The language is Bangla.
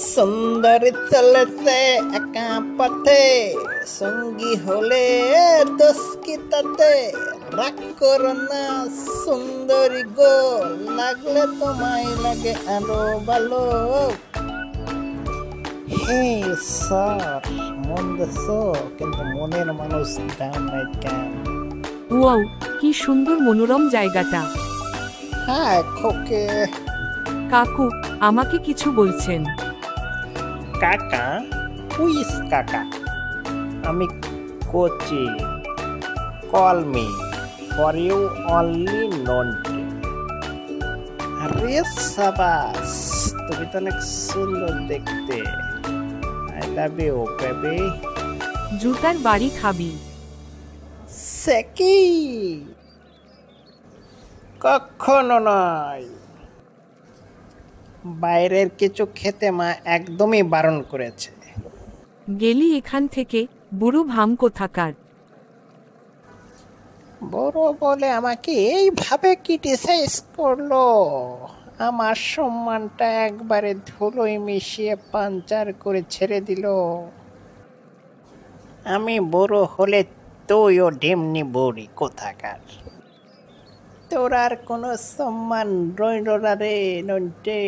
সুন্দরী চলেছে একা পথে সঙ্গী হলে দোষ কি তাতে রাগ করো না। সুন্দরী গো লাগলে তোমায় লাগে আরও ভালো। হে স্যার মন দেছো কিন্তু মনের মানুষ দাম নাই কেন? ওয়াও কি সুন্দর মনোরম জায়গাটা। হ্যাঁ খোকে। কাকু আমাকে কিছু বলছেন। কাকা হুইস কাকা। আমি Kochi call me for you only নন আরে সাবাস তুমি তো অনেক সুন্দর দেখতে। আই লাভ ইউ বেবি জুতার বাড়ি খাবি। সেকি কখনো নয়। বাইরের কিছু খেতে মা একদমই বারণ করেছে। গেলি এখান থেকে বুড়ো ভাম কোথাকার? বড় বলে আমাকে এইভাবে ক্রিটিসাইজ করল। আমার সম্মানটা একবারে ধুলোয় মিশিয়ে পাঞ্চার করে ছেড়ে দিল। আমি বড় হলে তুইও ডেমনি বড়ি কোথাকার? তোর আর কোনো সম্মান রইল না রে নন্টে